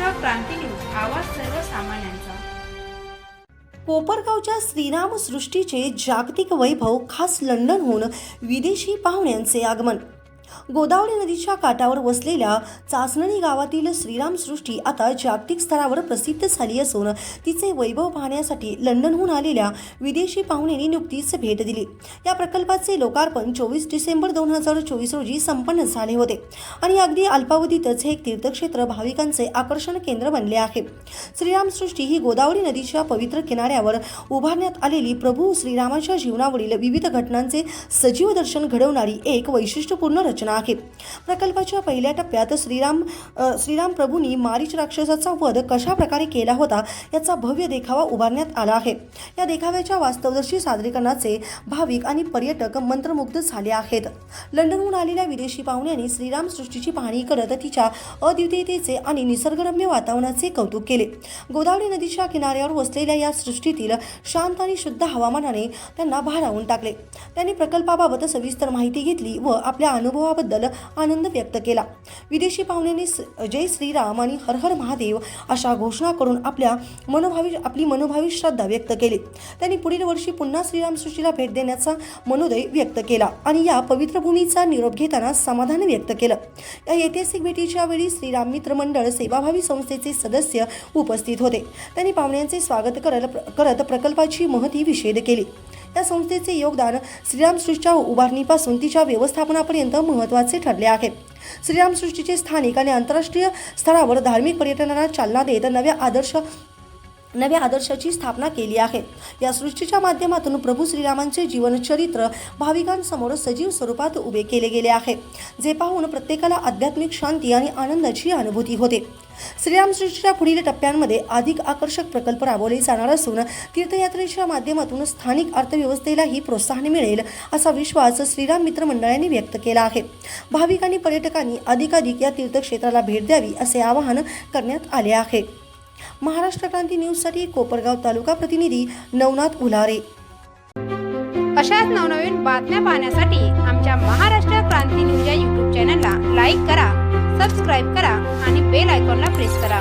Maharashtra Kranti news आवाज सर्वसामान्यांचा. कोपरगावच्या श्रीराम सृष्टीचे जागतिक वैभव खास लंडनहून विदेशी पाहुण्यांचे आगमन. गोदावरी नदीच्या काठावर वसलेल्या चाचणणी गावातील श्रीराम सृष्टी आता जागतिक स्तरावर प्रसिद्ध झाली असून तिचे वैभव पाहण्यासाठी लंडनहून आलेल्या विदेशी पाहुण्यांनी नुकतीच भेट दिली. या प्रकल्पाचे लोकार्पण चोवीस डिसेंबर दोन हजार चोवीस रोजी संपन्न झाले होते आणि अगदी अल्पावधीतच हे तीर्थक्षेत्र भाविकांचे आकर्षण केंद्र बनले आहे. श्रीराम सृष्टी ही गोदावरी नदीच्या पवित्र किनाऱ्यावर उभारण्यात आलेली प्रभू श्रीरामाच्या जीवनावरील विविध घटनांचे सजीव दर्शन घडवणारी एक वैशिष्ट्यपूर्ण रचना आहे प्रकल्पाच्या पहिल्या टप्प्यात श्रीराम श्रीराम प्रभूंनी मारीच राक्षसाचा वध कशा प्रकारे केला होता याचा भव्य देखावा उभारण्यात आला आहे. या देखाव्याच्या वास्तवदर्शी सादरीकरणाचे भाविक आणि पर्यटक मंत्रमुग्ध झाले आहेत. लंडनहून आलेल्या विदेशी पाहुण्यांनी श्रीराम सृष्टीची पाहणी करत तिच्या अद्वितीयतेचे आणि निसर्गरम्य वातावरणाचे कौतुक केले. गोदावरी नदीच्या किनाऱ्यावर वसलेल्या या सृष्टीतील शांत आणि शुद्ध हवामानाने त्यांना भारावून टाकले. त्यांनी प्रकल्पाबाबत सविस्तर माहिती घेतली व आपल्या अनुभवाबद्दल आनंद व्यक्त केला. विदेशी पाहुण्यांनी जय श्रीराम आणि हर हर महादेव अशा घोषणा करून आपल्या मनोभावी आपली मनोभावी श्रद्धा व्यक्त केली. त्यांनी पुढील वर्षी पुन्हा श्रीराम सृष्टीला भेट देण्याचा मनोदय व्यक्त केला आणि या पवित्र भूमीचा निरोप घेताना समाधान व्यक्त केलं. या ऐतिहासिक भेटीच्या वेळी श्रीराम मित्र मंडळ सेवाभावी संस्थेचे सदस्य उपस्थित होते. त्यांनी पाहुण्यांचे स्वागत करत करत प्रकल्पाची महती विषेद केली. या संस्थेचे योगदान श्रीराम सृष्टीच्या उभारणीपासून तिच्या व्यवस्थापनापर्यंत महत्त्वाचे ठरले आहे. श्रीराम सृष्टीचे स्थानिक आणि आंतरराष्ट्रीय स्तरावर धार्मिक पर्यटनाला चालना देत नव्या आदर्श नव्या आदर्शाची स्थापना केली आहे. या सृष्टीच्या माध्यमातून प्रभू श्रीरामांचे जीवनचरित्र भाविकांसमोर सजीव स्वरूपात उभे केले गेले आहे. जे पाहून प्रत्येकाला आध्यात्मिक शांती आणि आनंदाची अनुभूती होते. श्रीराम सृष्टीच्या पुढील टप्प्यांमध्ये अधिक आकर्षक प्रकल्प राबवले जाणार असून तीर्थयात्रेच्या माध्यमातून स्थानिक अर्थव्यवस्थेलाही प्रोत्साहन मिळेल असा विश्वास श्रीराम मित्र मंडळांनी व्यक्त केला आहे. भाविकांनी पर्यटकांनी अधिकाधिक या तीर्थक्षेत्राला भेट द्यावी असे आवाहन करण्यात आले आहे. महाराष्ट्र क्रांती न्यूजसाठी कोपरगाव तालुका प्रतिनिधी नवनाथ उलारे. अशाच नवनवीन बातम्या पाहण्यासाठी आमच्या महाराष्ट्र क्रांती न्यूज या यूट्यूब चॅनलला लाईक करा सबस्क्राईब करा आणि बेल आयकॉनला प्रेस करा.